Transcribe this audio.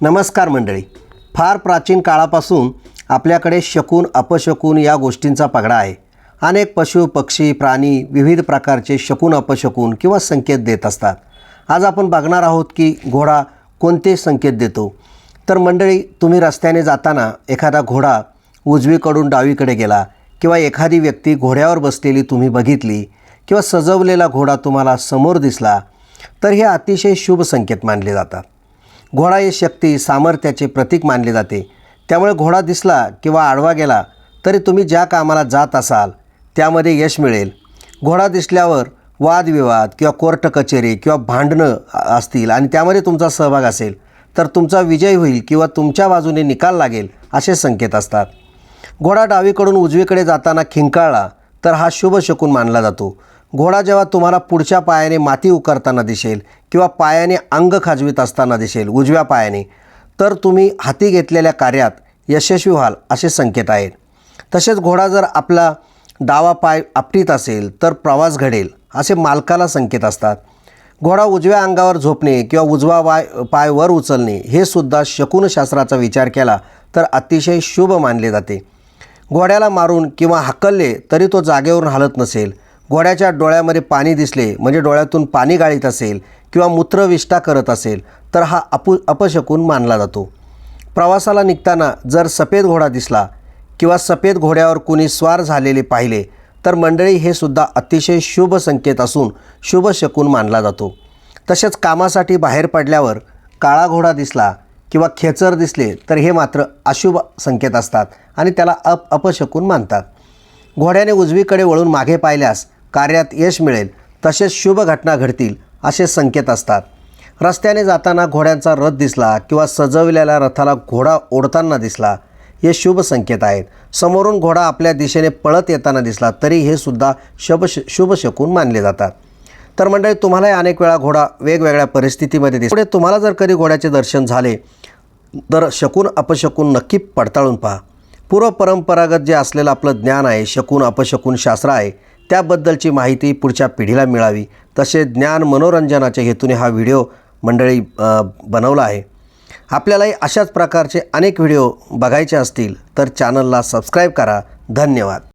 नमस्कार मंडळी. फार प्राचीन काळापासून आपल्याकडे शकून अपशकून या गोष्टींचा पगडा आहे. अनेक पशु पक्षी प्राणी विविध प्रकारचे शकून अपशकून किंवा संकेत देत असतात. आज आपण बघणार आहोत की घोडा कोणते संकेत देतो. तर मंडळी तुम्ही रस्त्याने जाताना एखादा घोडा उजवीकडून डावीकडे गेला किंवा एखादी व्यक्ती घोड्यावर बसलेली तुम्ही बघितली किंवा सजवलेला घोडा तुम्हाला समोर दिसला तर हे अतिशय शुभ संकेत मानले जातात. घोडा हे शक्ती सामर्थ्याचे प्रतीक मानले जाते. त्यामुळे घोडा दिसला किंवा आडवा गेला तरी तुम्ही ज्या कामाला जात असाल त्यामध्ये यश मिळेल. घोडा दिसल्यावर वादविवाद किंवा कोर्ट कचेरी किंवा भांडणं असतील आणि त्यामध्ये तुमचा सहभाग असेल तर तुमचा विजय होईल किंवा तुमच्या बाजूने निकाल लागेल असे संकेत असतात. घोडा डावीकडून उजवीकडे जाताना खिंकाळला तर हा शुभ शकून मानला जातो. घोडा जेव्हा तुम्हाला पुढच्या पायाने माती उकरताना दिसेल किंवा पायाने अंग खाजवीत असताना दिसेल उजव्या पायाने तर तुम्ही हाती घेतलेल्या कार्यात यशस्वी व्हाल असे संकेत आहेत. तसेच घोडा जर आपला डावा पाय आपटीत असेल तर प्रवास घडेल असे मालकाला संकेत असतात. घोडा उजव्या अंगावर झोपणे किंवा उजवा वाय पाय वर उचलणे हे सुद्धा शकुनशास्त्राचा विचार केला तर अतिशय शुभ मानले जाते. घोड्याला मारून किंवा हाकलले तरी तो जागेवरून हलत नसेल. घोड्याच्या डोळ्यामध्ये पाणी दिसले म्हणजे डोळ्यातून पाणी गाळीत असेल किंवा मूत्रविष्ठा करत असेल तर हा अपु अपशकून मानला जातो. प्रवासाला निघताना जर सफेद घोडा दिसला किंवा सफेद घोड्यावर कुणी स्वार झालेले पाहिले तर मंडळी हे सुद्धा अतिशय शुभ संकेत असून शुभ शकून मानला जातो. तसेच कामासाठी बाहेर पडल्यावर काळा घोडा दिसला किंवा खेचर दिसले तर हे मात्र अशुभ संकेत असतात आणि त्याला अप अपशकून मानतात. घोड्याने उजवीकडे वळून मागे पाहिल्यास कार्यात यश मिळेल तसेच शुभ घटना घडतील असे संकेत असतात. रस्त्याने जाताना घोड्यांचा रथ दिसला किंवा सजवलेल्या रथाला घोडा ओढताना दिसला हे शुभ संकेत आहेत. समोरून घोडा आपल्या दिशेने पळत येताना दिसला तरी हे सुद्धा शुभ शुभ शकून मानले जातात. तर मंडळी तुम्हालाही अनेक वेळा घोडा वेगवेगळ्या परिस्थितीमध्ये दिस पुढे तुम्हाला जर कधी घोड्याचे दर्शन झाले तर शकून अपशकून नक्की पडताळून पहा. पूर्व परंपरागत जे असलेलं आपलं ज्ञान आहे शकून अपशकून शास्त्र आहे त्याबद्दलची माहिती पुढच्या पिढीला मिळावी. तसे ज्ञान मनोरंजनाच्या हेतूने हा व्हिडिओ मंडळी बनवला आहे. आपल्यालाही अशाच प्रकारचे अनेक व्हिडिओ बघायचे असतील तर चॅनलला सबस्क्राईब करा. धन्यवाद.